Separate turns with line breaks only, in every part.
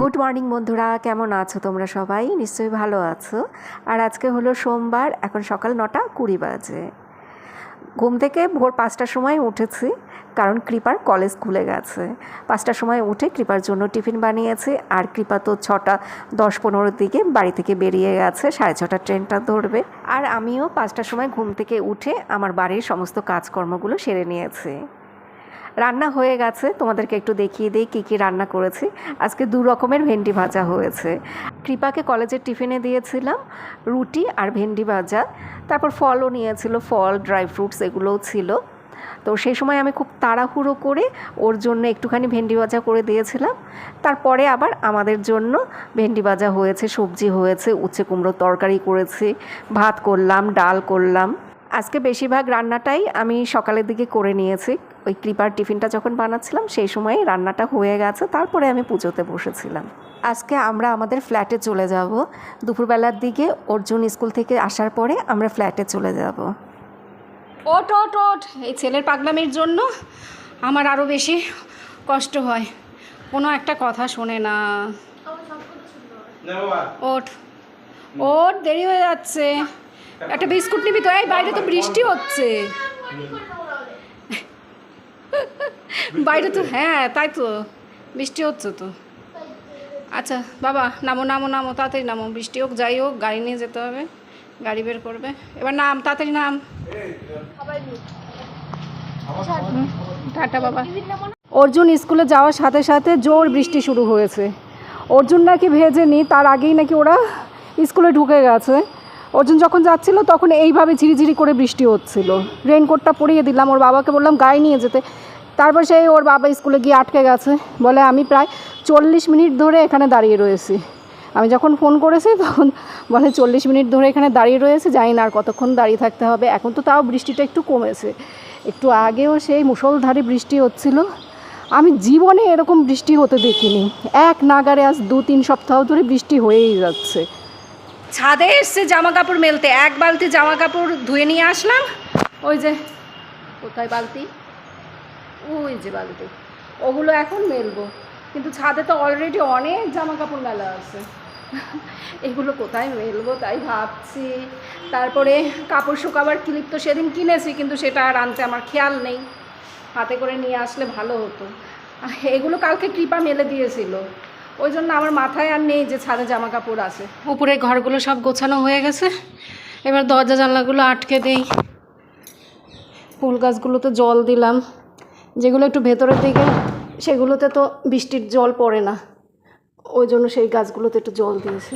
Good morning বন্ধুরা। কেমন আছো তোমরা সবাই? নিশ্চয়ই ভালো আছো। আর আজকে হলো সোমবার, এখন সকাল নটা কুড়ি বাজে। ঘুম থেকে ভোর পাঁচটার সময় উঠেছি, কারণ কৃপার কলেজ খুলে গেছে। পাঁচটার সময় উঠে কৃপার জন্য টিফিন বানিয়েছি, আর কৃপা তো ছটা, দশ পনেরোর দিকে বাড়ি থেকে বেরিয়ে গেছে, সাড়ে ছটার ট্রেনটা ধরবে। আর আমিও পাঁচটার সময় ঘুম থেকে উঠে আমার বাড়ির সমস্ত কাজকর্মগুলো সেরে নিয়েছি। রান্না হয়ে গেছে। তোমাদেরকে একটু দেখিয়ে দিই কী কী রান্না করেছি। আজকে দু রকমের ভেন্ডি ভাজা হয়েছে। কৃপাকে কলেজের টিফিনে দিয়েছিলাম, রুটি আর ভেন্ডি ভাজা। তারপর ফলও নিয়েছিল, ফল, ড্রাই ফ্রুটস এগুলোও ছিল। তো সেই সময় আমি খুব তাড়াহুড়ো করে ওর জন্য একটুখানি ভেন্ডি ভাজা করে দিয়েছিলাম। তারপরে আবার আমাদের জন্য ভেন্ডি ভাজা হয়েছে, সবজি হয়েছে, উচ্ছে কুমড়োর তরকারি করেছি, ভাত করলাম, ডাল করলাম। আজকে বেশিরভাগ রান্নাটাই আমি সকালের দিকে করে নিয়েছি। ওই ক্লিপার টিফিনটা যখন বানাচ্ছিলাম সেই সময় রান্নাটা হয়ে গেছে। তারপরে আমি পুজোতে বসেছিলাম। আজকে আমরা আমাদের ফ্ল্যাটে চলে যাব। দুপুরবেলার দিকে অর্জুন স্কুল থেকে আসার পরে আমরা ফ্ল্যাটে চলে যাব।
ওট ওট ওট এই ছেলের পাগলামির জন্য আমার আরও বেশি কষ্ট হয়। কোনো একটা কথা শোনে না। ওট ওট দেরি হয়ে যাচ্ছে। একটা বিস্কুট নিবি তো? এই, বাইরে তো বৃষ্টি হচ্ছে। বাইরে তো হ্যাঁ তাই তো। বৃষ্টি হচ্ছে তো। আচ্ছা বাবা, নামো নামো নামো, তাড়াতাড়ি নামো। বৃষ্টি হোক, যাই হোক, গাড়ি নিয়ে যেতে হবে। গাড়ি বের করবে। এবার নাম, তাড়াতাড়ি নাম। টাটা, বাবা। অর্জুন স্কুলে যাওয়ার সাথে সাথে জোর বৃষ্টি শুরু হয়েছে। অর্জুন নাকি ভেজে ভেজেনি, তার আগেই নাকি ওরা স্কুলে ঢুকে গেছে। অর্জুন যখন যাচ্ছিল, তখন এইভাবে ঝিরিঝিরি করে বৃষ্টি হচ্ছিল। রেনকোটটা পরিয়ে দিলাম, ওর বাবাকে বললাম, গায়ে নিয়ে যেতে। তারপর সেই ওর বাবা স্কুলে গিয়ে আটকে গেছে। বলে, আমি প্রায় চল্লিশ মিনিট ধরে এখানে দাঁড়িয়ে রয়েছি। আমি যখন ফোন করেছি, তখন বলে, চল্লিশ মিনিট ধরে এখানে দাঁড়িয়ে রয়েছে, জানি না আর কতক্ষণ দাঁড়িয়ে থাকতে হবে। এখন তো তাও বৃষ্টিটা একটু কমেছে। একটু আগেও সেই মুষলধারে বৃষ্টি হচ্ছিল। আমি জীবনে এরকম বৃষ্টি হতে দেখিনি। এক নাগারে আজ দু তিন সপ্তাহ ধরে বৃষ্টি হয়েই যাচ্ছে। ছাদে এসছে জামা কাপড় মেলতে। এক বালতি জামা কাপড় ধুয়ে নিয়ে আসলাম। ওই যে, কোথায় বালতি? ওই যে বালতি। ওগুলো এখন মেলবো। কিন্তু ছাদে তো অলরেডি অনেক জামা কাপড় মেলা আছে। এগুলো কোথায় মেলবো তাই ভাবছি। তারপরে কাপড় শুকাবার ক্লিপ তো সেদিন কিনেছি, কিন্তু সেটা আর আনতে আমার খেয়াল নেই। হাতে করে নিয়ে আসলে ভালো হতো। এগুলো কালকে কৃপা মেলে দিয়েছিল। ওই জন্য আমার মাথায় আর নেই যে ছাদে জামা কাপড় আছে। উপরে ঘরগুলো সব গোছানো হয়ে গেছে। এবার দরজা জানলাগুলো আটকে দেই। ফুল গাছগুলোতে জল দিলাম। যেগুলো একটু ভেতরের দিকে সেগুলোতে তো বৃষ্টির জল পড়ে না। ওই জন্য সেই গাছগুলোতে একটু জল দিয়েছে।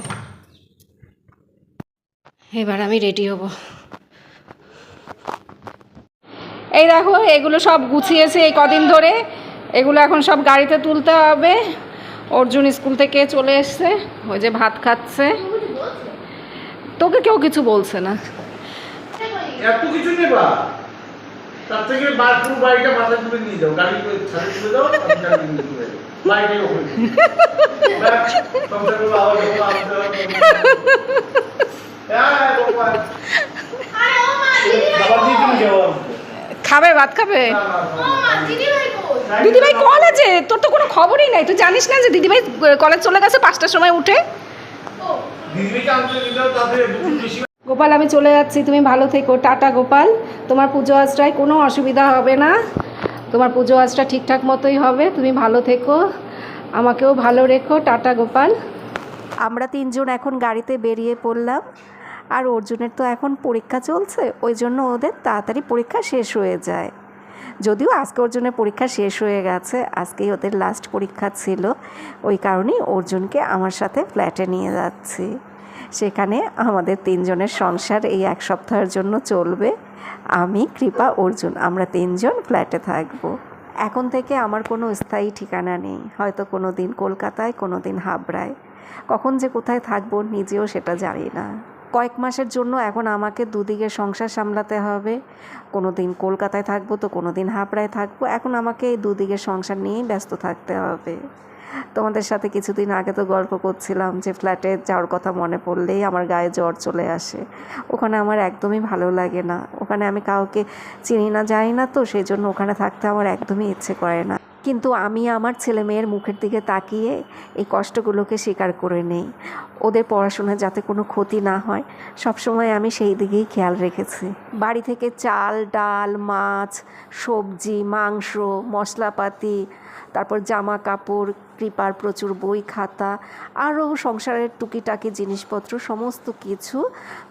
এবার আমি রেডি হব। এই দেখো এগুলো সব গুছিয়েছে এই কদিন ধরে। এগুলো এখন সব গাড়িতে তুলতে হবে। অর্জুন স্কুল থেকে চলে এসছে ওই যে ভাত খাচ্ছে। তোকে কেউ কিছু বলছে না।
এত কিছু নেবা? তার থেকে বাড়িটা মাথায় তুলে নিয়ে যাও গাড়ি তুলে দাও।
খাবে ভাত খাবে। দিদিভাই কলেজে তোর তো কোনো খবরই নাই। তুই জানিস না যে দিদিভাই কলেজ চলে গেছে পাঁচটার সময় উঠে? গোপাল, আমি চলে যাচ্ছি। তুমি ভালো থেকো। টাটা, গোপাল। তোমার পুজো আজটায় কোনো অসুবিধা হবে না। তোমার পুজো আজটা ঠিকঠাক মতোই হবে। তুমি ভালো থেকো। আমাকেও ভালো রেখো। টাটা, গোপাল।
আমরা তিনজন এখন গাড়িতে বেরিয়ে পড়লাম। আর অর্জুনের তো এখন পরীক্ষা চলছে। ওই জন্য ওদের তাড়াতাড়ি পরীক্ষা শেষ হয়ে যায়। যদিও আজকে অর্জুনের পরীক্ষা শেষ হয়ে গেছে, আজকেই ওদের লাস্ট পরীক্ষা ছিল। ওই কারণেই অর্জুনকে আমার সাথে ফ্ল্যাটে নিয়ে যাচ্ছি। সেখানে আমাদের তিনজনের সংসার এই এক সপ্তাহের জন্য চলবে। আমি, কৃপা, অর্জুন, আমরা তিনজন ফ্ল্যাটে থাকব। এখন থেকে আমার কোনো স্থায়ী ঠিকানা নেই, হয়তো কোনো দিন কলকাতায় কোনো দিন হাবড়ায়। কখন যে কোথায় থাকব নিজেও সেটা জানি না। কয়েক মাসের জন্য এখন আমাকে দুদিকে সংসার সামলাতে হবে। কোনো দিন কলকাতায় থাকব তো কোনো দিন হাবড়ায় থাকব। এখন আমাকে এই দুদিকে সংসার নিয়েই ব্যস্ত থাকতে হবে। তোমাদের সাথে কিছুদিন আগে তো গল্প করছিলাম যে ফ্ল্যাটে যাওয়ার কথা মনে পড়লেই আমার গায়ে জ্বর চলে আসে। ওখানে আমার একদমই ভালো লাগে না। ওখানে আমি কাউকে চিনি না, জানি না তো, সেই জন্য ওখানে থাকতে আমার একদমই ইচ্ছে করে না। কিন্তু আমি আমার ছেলে মেয়ের মুখের দিকে তাকিয়ে এই কষ্টগুলোকে স্বীকার করে নেই। ওদের পড়াশোনায় যাতে কোনো ক্ষতি না হয়, সবসময় আমি সেই দিকেই খেয়াল রেখেছি। বাড়ি থেকে চাল, ডাল, মাছ, সবজি, মাংস, মশলাপাতি, তারপর জামা কাপড় কৃপার প্রচুর বই, খাতা, আরও সংসারের টুকিটাকি জিনিসপত্র, সমস্ত কিছু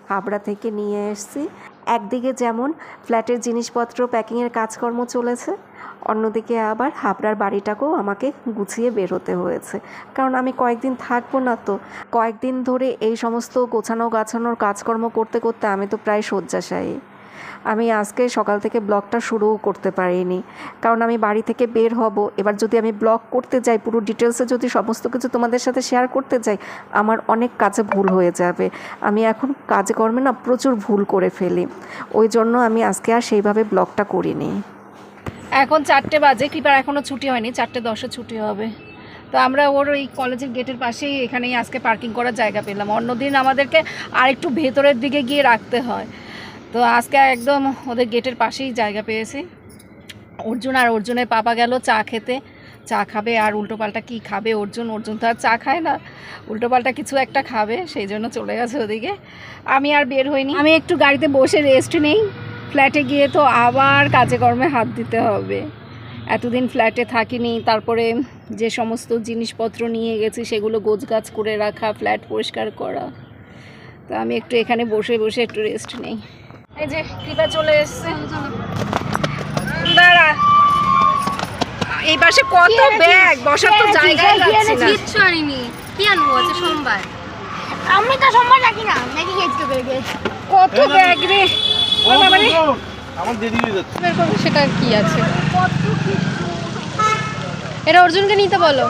হাবড়া থেকে নিয়ে এসেছি। একদিকে যেমন ফ্ল্যাটের জিনিসপত্র, প্যাকিংয়ের কাজকর্ম চলেছে অন্যদিকে আবার হাবড়ার বাড়িটাকেও আমাকে গুছিয়ে বের হতে হয়েছে। কারণ আমি কয়েকদিন থাকব না তো। কয়েকদিন ধরে এই সমস্ত গোছানো গাছানোর কাজকর্ম করতে করতে আমি তো প্রায় শয্যাশায়ী। আমি আজকে সকাল থেকে ব্লগটা শুরুও করতে পারিনি। কারণ আমি বাড়ি থেকে বের হব। এবার যদি আমি ব্লগ করতে যাই, পুরো ডিটেলসে যদি সমস্ত কিছু তোমাদের সাথে শেয়ার করতে যাই, আমার অনেক কাজে ভুল হয়ে যাবে। আমি এখন কাজে কর্মে না প্রচুর ভুল করে ফেলি। ওই জন্য আমি আজকে আর সেইভাবে ব্লগটা করিনি।
এখন চারটে বাজে, কৃপার এখনও ছুটি হয়নি, চারটে দশে ছুটি হবে। তো আমরা ওর ওই কলেজের গেটের পাশেই এখানেই আজকে পার্কিং করার জায়গা পেলাম। অন্যদিন আমাদেরকে আর একটু ভেতরের দিকে গিয়ে রাখতে হয়। তো আজকে একদম ওদের গেটের পাশেই জায়গা পেয়েছি। অর্জুন আর অর্জুনের পাপা গেল চা খেতে। চা খাবে আর উল্টোপাল্টা কী খাবে? অর্জুন অর্জুন তো আর চা খায় না। উল্টোপাল্টা কিছু একটা খাবে, সেই জন্য চলে গেছে ওদিকে। আমি আর বের হইনি। আমি একটু গাড়িতে বসে রেস্ট নেই। ফ্ল্যাটে গিয়ে তো আবার কাজে কর্মে হাত দিতে হবে। এতদিন ফ্ল্যাটে থাকিনি তারপরে যে সমস্ত জিনিসপত্র নিয়ে গেছি সেগুলো গোছগাছ করে রাখা ফ্ল্যাট পরিষ্কার করা। তো আমি একটু এখানে বসে বসে একটু রেস্ট নেই। এই যে কৃপা চলে এসছে। দাঁড়া। এই পাশে কত ব্যাগ? বসার তো যাচ্ছে না।
কিচ্ছু আনিনি। কি আনব? আছে সোমবার। আমি তো সোমবার রাখি না।
কত ব্যাগ রে।
আমার দেরি হয়ে যাচ্ছে।
সেটা কি আছে। এটা অর্জুনকে নিতে বলো।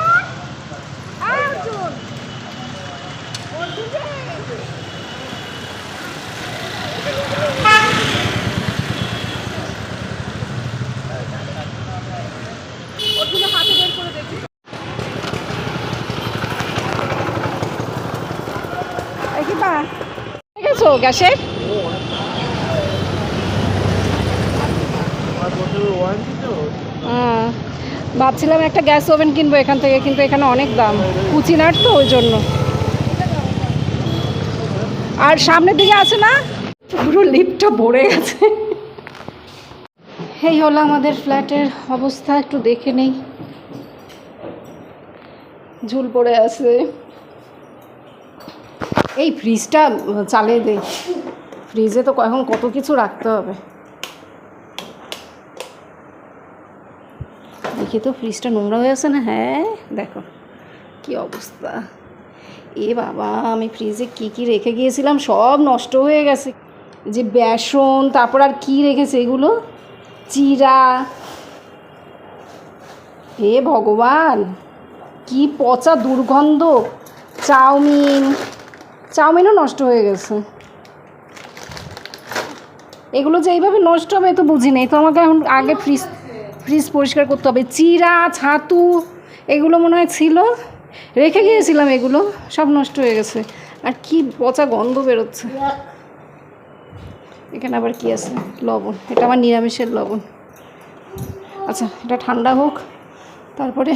গেছো গ্যাসে
আমার বছর ওয়ারেন্টি তো
হ্যাঁ, ভাবছিলাম একটা গ্যাস ওভেন কিনবো এখান থেকে, কিন্তু এখানে অনেক দাম। কুচিনার তো ওই জন্য। আর সামনের দিকে আছে না? পুরো লিফটটা ভরে গেছে। এই হলো আমাদের ফ্ল্যাটের অবস্থা, একটু দেখে নেই। ঝুল পড়ে আছে। এই ফ্রিজটা চালিয়ে দে। ফ্রিজে তো এখন কত কিছু রাখতে হবে। দেখি তো, ফ্রিজটা নোংরা হয়ে আছে না? হ্যাঁ দেখো কি অবস্থা। এ বাবা, আমি ফ্রিজে কি কি রেখে গিয়েছিলাম, সব নষ্ট হয়ে গেছে। যে বেসন, তারপর আর কি রেখেছে এগুলো? চিরা। হে ভগবান, কি পচা দুর্গন্ধ। চাউমিন, চাউমিনও নষ্ট হয়ে গেছে। এগুলো যে এইভাবে নষ্ট হবে তো বুঝি নেই। তো আমাকে এখন আগে ফ্রিজ ফ্রিজ পরিষ্কার করতে হবে। চিরা, ছাতু, এগুলো মনে হয় ছিল। রেখে গিয়েছিলাম এগুলো, সব নষ্ট হয়ে গেছে। আর কি পচা গন্ধ বেরোচ্ছে। এখানে আবার কি আছে? লবণ। এটা আমার নিরামিষের লবণ। আচ্ছা এটা ঠান্ডা হোক। তারপরে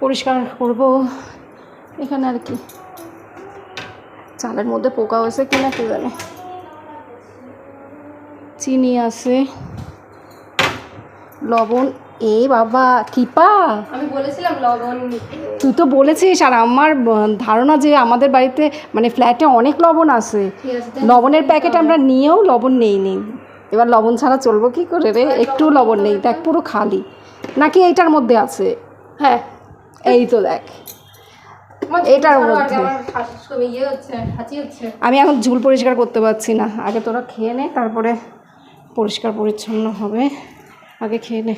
পরিষ্কার করব। এখানে আর কি। চালের মধ্যে পোকা হয়েছে কিনা কে জানে। চিনি আছে। লবণ এ বাবা কৃপা।
আমি বলেছিলাম লবণ
তুই তো বলেছিস আর আমার ধারণা যে আমাদের বাড়িতে মানে ফ্ল্যাটে অনেক লবণ আছে। লবণের প্যাকেট আমরা নিয়েও লবণ নেই নি এবার লবণ ছাড়া চলবো কি করে রে? একটু লবণ নেই দেখ পুরো খালি। নাকি এইটার মধ্যে আছে?
হ্যাঁ।
এই তো দেখ। এটার মধ্যে।
ইয়ে
আমি এখন ঝুল পরিষ্কার করতে পারছি না। আগে তোরা খেয়ে নে তারপরে পরিষ্কার পরিচ্ছন্ন হবে। আগে খেয়ে নে।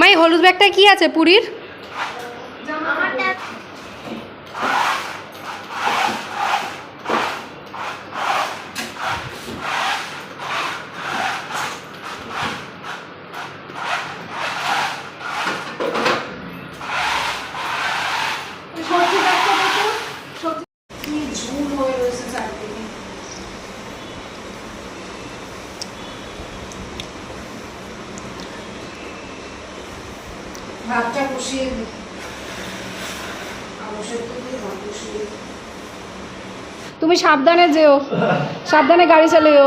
মাই হলুদ ব্যাগটা কি আছে পুরীর?
ভাতটা বসিয়ে দিই। তুমি সাবধানে যেও। সাবধানে গাড়ি চালিও।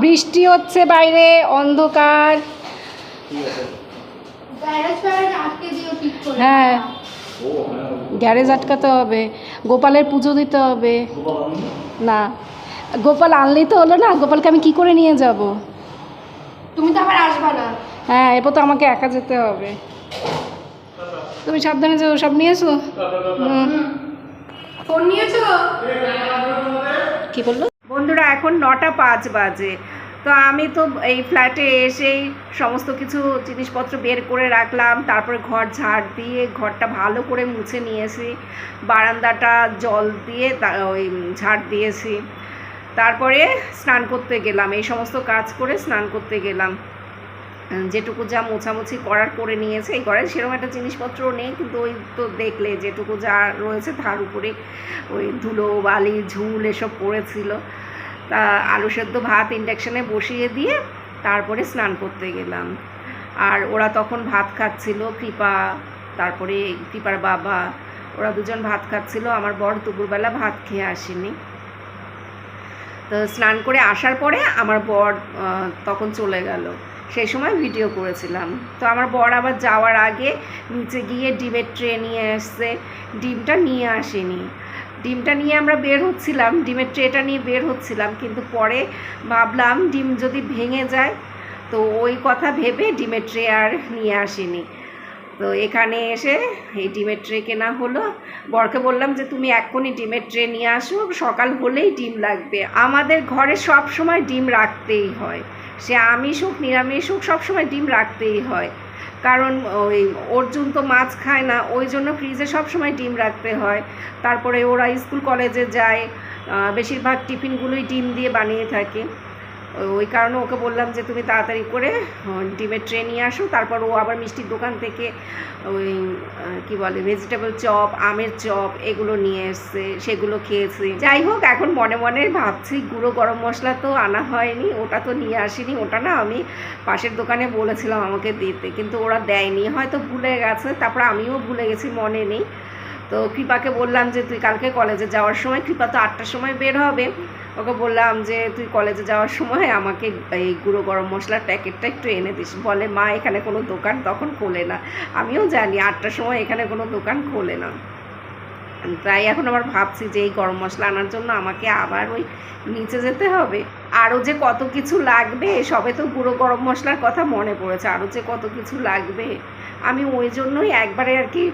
বৃষ্টি হচ্ছে বাইরে অন্ধকার। হ্যাঁ।
হ্যাঁ
গ্যারেজ আটকাতে হবে। গোপালের পুজো দিতে হবে। না। গোপাল আনলেই তো হলো না। গোপালকে আমি কি করে নিয়ে যাব?
তুমি তো আবার আসবা না।
হ্যাঁ এরপর তো আমাকে একা যেতে হবে। তুমি সাবধানে যাও সব নিয়েছো? হুম।
ফোন নিয়েছো?
কি বলল?
বন্ধুরা এখন নটা পাঁচ বাজে। তো আমি তো এই ফ্ল্যাটে এসেই সমস্ত কিছু জিনিসপত্র বের করে রাখলাম তারপরে ঘর ঝাড় দিয়ে ঘরটা ভালো করে মুছে নিয়েছি বারান্দাটা জল দিয়ে তা- ওই ঝাড় দিয়েছি। তারপরে স্নান করতে গেলাম, এই সমস্ত কাজ করে স্নান করতে গেলাম। যেটুকু যা মোছামুছি করার করে নিয়েছে, এই ঘরে সেরকম একটা জিনিসপত্র নেই, কিন্তু ওই তো দেখলে যেটুকু যা রয়েছে তার উপরে ওই ধুলো, বালি, ঝুল এসব পড়েছিল। তা আলু সেদ্ধ ভাত ইন্ডাকশানে বসিয়ে দিয়ে তারপরে স্নান করতে গেলাম। আর ওরা তখন ভাত খাচ্ছিল, কৃপা, তারপরে কৃপার বাবা, ওরা দুজন ভাত খাচ্ছিল, আমার বর দুপুরবেলা ভাত খেয়ে আসেনি। তো স্নান করে আসার পরে আমার বর তখন চলে গেল। সেই সময় ভিডিও করেছিলাম। তো আমার বর আবার যাওয়ার আগে নিচে গিয়ে ডিমের ট্রে নিয়ে এসছে। ডিমটা নিয়ে আসেনি। ডিমটা নিয়ে আমরা বের হচ্ছিলাম। ডিমের ট্রেটা নিয়ে বের হচ্ছিলাম। কিন্তু পরে ভাবলাম ডিম যদি ভেঙে যায়, তো ওই কথা ভেবে ডিমের ট্রে আর নিয়ে আসিনি। তো এখানে এসে এই ডিমের ট্রে কেনা হলো। বরকে বললাম যে, তুমি এক্ষুনি ডিমের ট্রে নিয়ে আসো, সকাল হলেই ডিম লাগবে। আমাদের ঘরে সব সময় ডিম রাখতেই হয়। সে আমিষ হোক, নিরামিষ হোক, সবসময় ডিম রাখতেই হয়। কারণ ওই অর্জুন তো মাছ খায় না, ওই জন্য ফ্রিজে সবসময় ডিম রাখতে হয়। তারপরে ওরা স্কুল কলেজে যায় বেশিরভাগ টিফিনগুলোই ডিম দিয়ে বানিয়ে থাকে। ওই কারণে ওকে বললাম যে তুমি তাড়াতাড়ি করে ডিমের ট্রে নিয়ে আসো। তারপর ও আবার মিষ্টির দোকান থেকে ওই কি বলে ভেজিটেবল চপ, আমের চপ এগুলো নিয়ে এসছে, সেগুলো খেয়েছি। যাই হোক, এখন মনে মনে ভাবছি, গুঁড়ো গরম মশলা তো আনা হয়নি, ওটা তো নিয়ে আসিনি। ওটা না আমি পাশের দোকানে বলেছিলাম আমাকে দিতে, কিন্তু ওরা দেয়নি। হয়তো ভুলে গেছে, তারপর আমিও ভুলে গেছি, মনে নেই। তো কৃপাকে বললাম যে, তুই কালকে কলেজে যাওয়ার সময়, কৃপা তো আটটার সময় বের হবে। ওকে বললাম যে, তুই কলেজে যাওয়ার সময় আমাকে এই গুঁড়ো গরম মশলার প্যাকেটটা একটু এনে দিস। বলে, মা, এখানে কোনো দোকান তখন খোলে না। আমিও জানি আটটার সময় এখানে কোনো দোকান খোলে না। তাই এখন আবার ভাবছি যে, এই গরম মশলা আনার জন্য আমাকে আবার ওই নিচে যেতে হবে। আরও যে কত কিছু লাগবে, সবে তো গুঁড়ো গরম মশলার কথা মনে পড়েছে। আরও যে কত কিছু লাগবে। আমি ওই জন্যই একবারে আর কি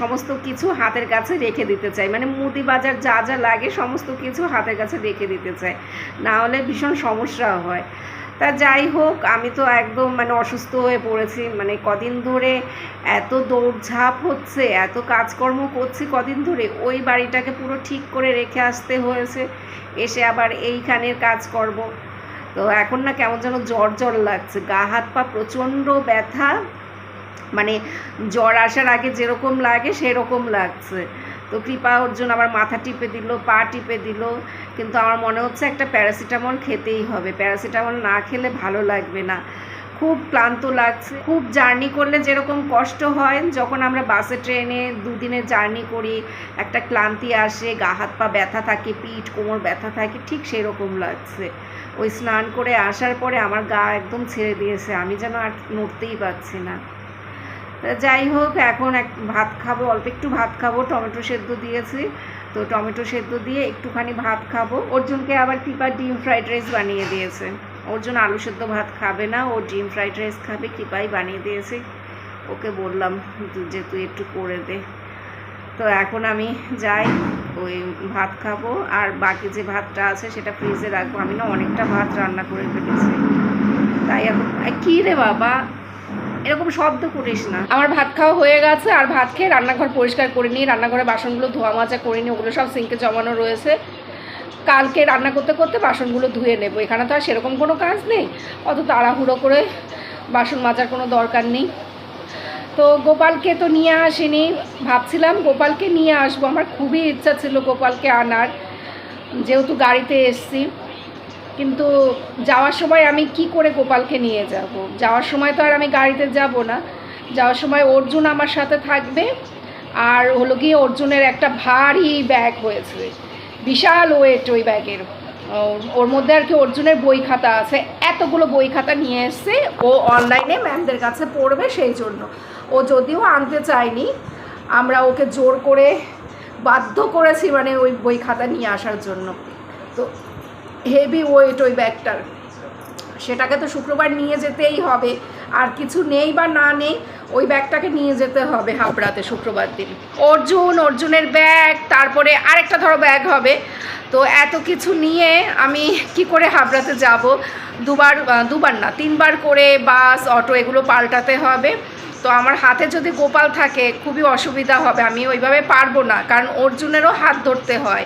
সমস্ত কিছু হাতের কাছে রেখে দিতে চাই। মানে মুদি বাজার যা যা লাগে সমস্ত কিছু হাতের কাছে রেখে দিতে চাই। না হলে ভীষণ সমস্যা হয়। তা যাই হোক, আমি তো একদম মানে অসুস্থ হয়ে পড়েছি। মানে কদিন ধরে এত দৌড়ঝাঁপ হচ্ছে, এত কাজকর্ম করছি কদিন ধরে, ওই বাড়িটাকে পুরো ঠিক করে রেখে আসতে হয়েছে। এসে আবার এইখানের কাজ করব। তো এখন না কেমন যেন জ্বর জ্বর লাগছে। গা হাত পা প্রচণ্ড ব্যথা। মানে জ্বর আসার আগে যেরকম লাগে সেরকম লাগছে। তো কৃপা অর্জুন আবার মাথা টিপে দিল, পা টিপে দিল। কিন্তু আমার মনে হচ্ছে একটা প্যারাসিটামল খেতেই হবে। প্যারাসিটামল না খেলে ভালো লাগবে না। খুব ক্লান্ত লাগছে। খুব জার্নি করলে যেরকম কষ্ট হয়, যখন আমরা বাসে, ট্রেনে দুদিনের জার্নি করি, একটা ক্লান্তি আসে, গা, হাত, পা ব্যথা থাকে, পিঠ, কোমর ব্যথা থাকে, ঠিক সেরকম লাগছে। ওই স্নান করে আসার পরে আমার গা একদম ছেড়ে দিয়েছে। আমি যেন আর নড়তেই পারছি না। যাই হোক, এখন এক ভাত খাব, অল্প একটু ভাত খাব, টমেটো সেদ্ধ দিয়েছি। তো টমেটো সেদ্ধ দিয়ে একটুখানি ভাত খাব। অর্জুনকে আবার কৃপা ডিম ফ্রাইড রাইস বানিয়ে দিয়েছে। অর্জুন আলু সেদ্ধ ভাত খাবে না, ও ডিম ফ্রাইড রাইস খাবে, কৃপাই বানিয়ে দিয়েছে। ওকে বললাম যে তুই একটু করে দে। তো এখন আমি যাই, ওই ভাত খাব। আর বাকি যে ভাতটা আছে সেটা ফ্রিজে রাখব। আমি না অনেকটা ভাত রান্না করে ফেলেছি। তাই এখন কি রে বাবা? এরকম শব্দ করিস না।
আমার ভাত খাওয়া হয়ে গেছে, আর ভাত খেয়ে রান্নাঘর পরিষ্কার করে নিই রান্নাঘরে বাসনগুলো ধোয়া মাজা করে নিই ওগুলো সব সিঙ্কে জমানো রয়েছে। কালকে রান্না করতে করতে বাসনগুলো ধুয়ে নেব। এখানে তো আর সেরকম কোনো কাজ নেই, অত তাড়াহুড়ো করে বাসন মাজার কোনো দরকার নেই। তো গোপালকে তো নিয়ে আসিনি, ভাবছিলাম গোপালকে নিয়ে আসব। আমার খুবই ইচ্ছা ছিল গোপালকে আনার, যেহেতু গাড়িতে এসছি। কিন্তু যাওয়ার সময় আমি কি করে গোপালকে নিয়ে যাব? যাওয়ার সময় তো আর আমি গাড়িতে যাব না।
যাওয়ার সময় অর্জুন আমার সাথে থাকবে। আর হলো গিয়ে অর্জুনের একটা ভারী ব্যাগ হয়েছে। বিশাল ওয়েট ওই ব্যাগের ওর মধ্যে আর কি অর্জুনের বই খাতা আছে। এতগুলো বই খাতা নিয়ে এসছে ও অনলাইনে ম্যামদের কাছে পড়বে সেই জন্য। ও যদিও আনতে চায়নি, আমরা ওকে জোর করে বাধ্য করেছি মানে ওই বই খাতা নিয়ে আসার জন্য। তো হেভি ওয়েট ওই ব্যাগটার। সেটাকে তো শুক্রবার নিয়ে যেতেই হবে। আর কিছু নেই বা না নেই, ওই ব্যাগটাকে নিয়ে যেতে হবে হাবড়াতে শুক্রবার দিন। অর্জুন, অর্জুনের ব্যাগ, তারপরে আরেকটা ধরো ব্যাগ হবে। তো এত কিছু নিয়ে আমি কি করে হাবড়াতে যাব? দুবার দুবার না, তিনবার করে বাস, অটো এগুলো পাল্টাতে হবে। তো আমার হাতে যদি গোপাল থাকে, খুবই অসুবিধা হবে। আমি ওইভাবে পারব না, কারণ অর্জুনেরও হাত ধরতে হয়।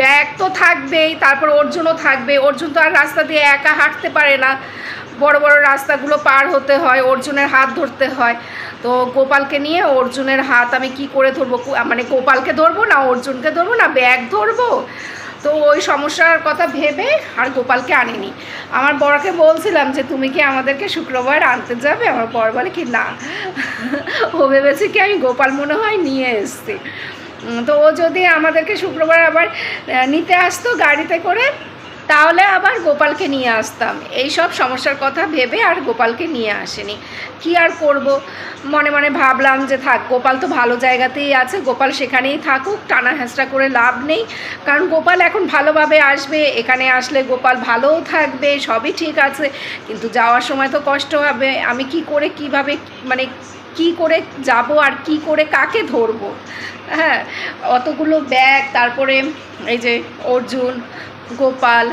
ব্যাগ তো থাকবেই, তারপর অর্জুনও থাকবে। অর্জুন তো আর রাস্তা দিয়ে একা হাঁটতে পারে না। বড় বড় রাস্তাগুলো পার হতে হয়, অর্জুনের হাত ধরতে হয়। তো গোপালকে নিয়ে অর্জুনের হাত আমি কি করে ধরবো? মানে গোপালকে ধরবো না, অর্জুনকে ধরবো না, ব্যাগ ধরবো? তো ওই সমস্যার কথা ভেবে আর গোপালকে আনিনি। আমার বরকে বলছিলাম যে, তুমি কি আমাদেরকে শুক্রবার আনতে যাবে? আমার বর বলে কি, না। ও ভেবেছে কি আমি গোপাল মনে হয় নিয়ে এসছি। তো ও যদি আমাদেরকে শুক্রবার আবার নিতে আসতো গাড়িতে করে, তাহলে আবার গোপালকে নিয়ে আসতাম। এই সব সমস্যার কথা ভেবে আর গোপালকে নিয়ে আসেনি। কি আর করব? মনে মনে ভাবলাম যে থাক, গোপাল তো ভালো জায়গাতেই আছে, গোপাল সেখানেই থাকুক, টানা হেঁচড়া করে লাভ নেই। কারণ গোপাল এখন ভালোভাবে আসবে, এখানে আসলে গোপাল ভালোও থাকবে, সবই ঠিক আছে। কিন্তু যাওয়ার সময় তো কষ্ট হবে, আমি কি করে, কীভাবে মানে কি করে যাব আর কি করে কাকে ধরবো? হ্যাঁ অতগুলো ব্যাগ তারপরে এই যে অর্জুন, গোপাল,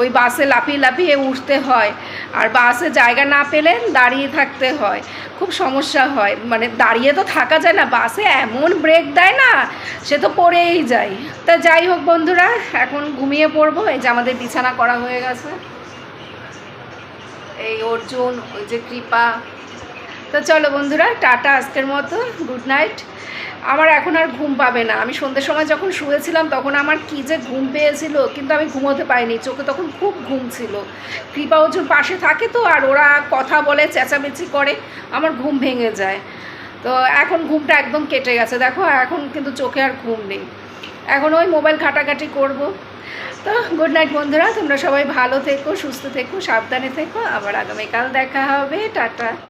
ওই বাসে লাফিয়ে লাফিয়ে উঠতে হয়। আর বাসে জায়গা না পেলে দাঁড়িয়ে থাকতে হয়। খুব সমস্যা হয়। মানে দাঁড়িয়ে তো থাকা যায় না। বাসে এমন ব্রেক দেয় না, সে তো পড়েই যায়। তা যাই হোক বন্ধুরা, এখন ঘুমিয়ে পড়ব। এই যে আমাদের বিছানা করা হয়ে গেছে। এই অর্জুন, ওই যে কৃপা তো চলো বন্ধুরা, টাটা আজকের মতো গুড নাইট আমার এখন আর ঘুম পাবে না। আমি সন্ধ্যের সময় যখন শুয়েছিলাম তখন আমার কী যে ঘুম পেয়েছিল, কিন্তু আমি ঘুমোতে পারিনি। চোখে তখন খুব ঘুম ছিল। কৃপা অর্জুন পাশে থাকে তো, আর ওরা কথা বলে, চেঁচামেচি করে, আমার ঘুম ভেঙে যায়। তো এখন ঘুমটা একদম কেটে গেছে। দেখো, এখন কিন্তু চোখে আর ঘুম নেই। এখন ওই মোবাইল ঘাটাঘাটি করব। তো গুড নাইট বন্ধুরা, তোমরা সবাই ভালো থেকো, সুস্থ থেকো, সাবধানে থেকো। আবার আগামীকাল দেখা হবে। টাটা।